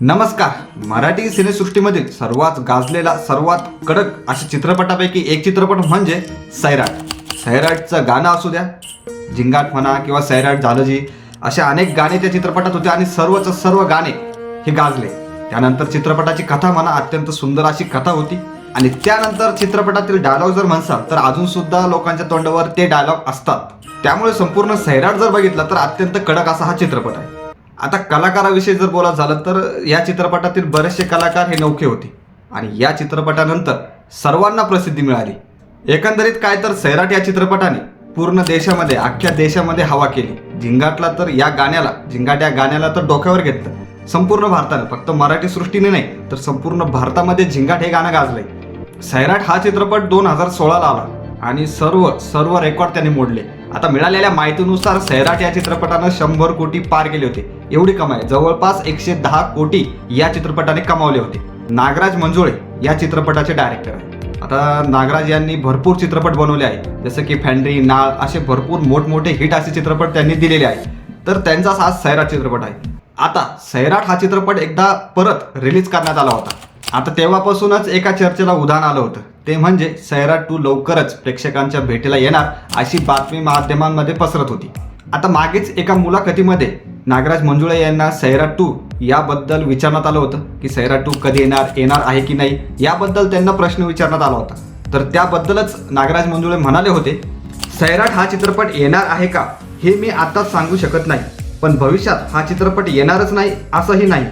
नमस्कार. मराठी सिनेसृष्टीमधील सर्वात गाजलेला सर्वात कडक अशा चित्रपटापैकी एक चित्रपट म्हणजे सैराट. सैराटचं गाणं असू द्या झिंगाट म्हणा किंवा सैराट झालं जी अशा अनेक गाणे त्या चित्रपटात होते आणि सर्वच सर्व गाणे हे गाजले. त्यानंतर चित्रपटाची कथा म्हणा अत्यंत सुंदर अशी कथा होती. आणि त्यानंतर चित्रपटातील डायलॉग जर म्हणसाल तर अजून सुद्धा लोकांच्या तोंडावर ते डायलॉग असतात. त्यामुळे संपूर्ण सैराट जर बघितला तर अत्यंत कडक असा हा चित्रपट आहे. आता कलाकाराविषयी जर बोलायचं झालं तर या चित्रपटातील बरेचसे कलाकार हे नौखे होते. आणि या चित्रपटानंतर सर्वांना प्रसिद्धी मिळाली. एकंदरीत काय तर सैराट या चित्रपटाने पूर्ण देशामध्ये अख्ख्या देशामध्ये हवा केली. झिंगाटला तर या गाण्याला झिंगाट या गाण्याला तर डोक्यावर घेतलं. संपूर्ण भारतानं फक्त मराठी सृष्टीने नाही तर संपूर्ण भारतामध्ये झिंगाट हे गाणं गाजलंय. सैराट हा चित्रपट दोन हजार सोळाला आला आणि सर्व सर्व रेकॉर्ड त्याने मोडले. आता मिळालेल्या माहितीनुसार सैराट या चित्रपटानं शंभर कोटी पार केले होते. एवढी कमाई. जवळपास एकशे दहा कोटी या चित्रपटाने कमावले होते. नागराज मंजुळे या चित्रपटाचे डायरेक्टर आहेत. आता नागराज यांनी भरपूर चित्रपट बनवले आहे जसं की फॅन्ड्री नाळ असे भरपूर मोठमोठे हिट असे चित्रपट त्यांनी दिलेले आहेत. तर त्यांचाच हा सैराट चित्रपट आहे. आता सैराट हा चित्रपट एकदा परत रिलीज करण्यात आला होता. आता तेव्हापासूनच एका चर्चेला उधाण आलं होतं. ते म्हणजे सैराट टू लवकरच प्रेक्षकांच्या भेटीला येणार अशी बातमी माध्यमांमध्ये पसरत होती. आता मागेच एका मुलाखतीमध्ये नागराज मंजुळे यांना सैराट टू याबद्दल विचारण्यात आलं होतं की सैराट टू कधी येणार येणार आहे की नाही याबद्दल त्यांना प्रश्न विचारण्यात आला होता. तर त्याबद्दलच नागराज मंजुळे म्हणाले होते सैराट हा चित्रपट येणार आहे का? हे मी आताच सांगू शकत नाही. पण भविष्यात हा चित्रपट येणारच नाही असंही नाही.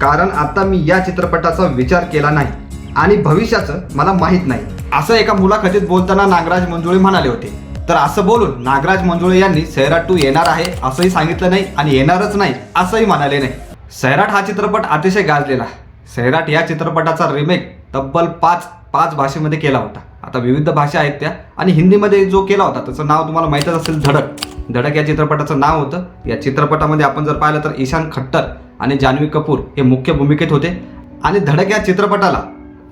कारण आता मी या चित्रपटाचा विचार केला नाही आणि भविष्याचं मला माहीत नाही. असं एका मुलाखतीत बोलताना नागराज मंजुळे म्हणाले होते. तर असं बोलून नागराज मंजुळे यांनी सैराट टू येणार आहे असंही सांगितलं नाही आणि येणारच नाही असंही म्हणाले नाही. सैराट हा चित्रपट अतिशय गाजलेला सैराट या चित्रपटाचा रिमेक तब्बल पाच पाच भाषेमध्ये केला होता. आता विविध भाषा आहेत त्या आणि हिंदीमध्ये जो केला होता त्याचं नाव तुम्हाला माहीतच असेल धडक. धडक या चित्रपटाचं नाव होतं. या चित्रपटामध्ये आपण जर पाहिलं तर ईशान खट्टर आणि जान्हवी कपूर हे मुख्य भूमिकेत होते. आणि धडक या चित्रपटाला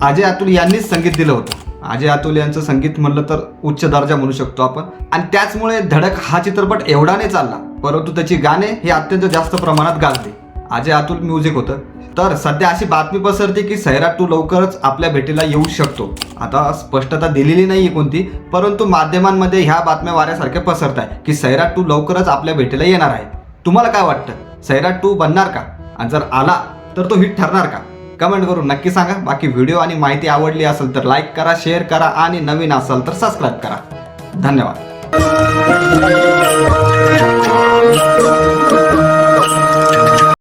अजय अतुल यांनीच संगीत दिलं होतं. अजय अतुल यांचं संगीत म्हणलं तर उच्च दर्जा म्हणू शकतो आपण. आणि त्याचमुळे धडक हा चित्रपट एवढा नाही चालला परंतु त्याची गाणे हे अत्यंत जास्त प्रमाणात गाजले. अजय अतुल म्युझिक होतं. तर सध्या अशी बातमी पसरते की सैराट टू लवकरच आपल्या भेटीला येऊ शकतो. आता स्पष्टता दिलेली नाही आहे कोणती परंतु माध्यमांमध्ये ह्या बातम्या वाऱ्यासारख्या पसरत आहे की सैराट टू लवकरच आपल्या भेटीला येणार आहे. तुम्हाला काय वाटतं? सैराट टू बनणार का? आणि जर आला तर तो हिट ठरणार का? कमेंट करून नक्की सांगा. बाकी व्हिडिओ आणि माहिती आवडली असेल तर लाईक करा शेअर करा आणि नवीन असाल तर सबस्क्राईब करा. धन्यवाद.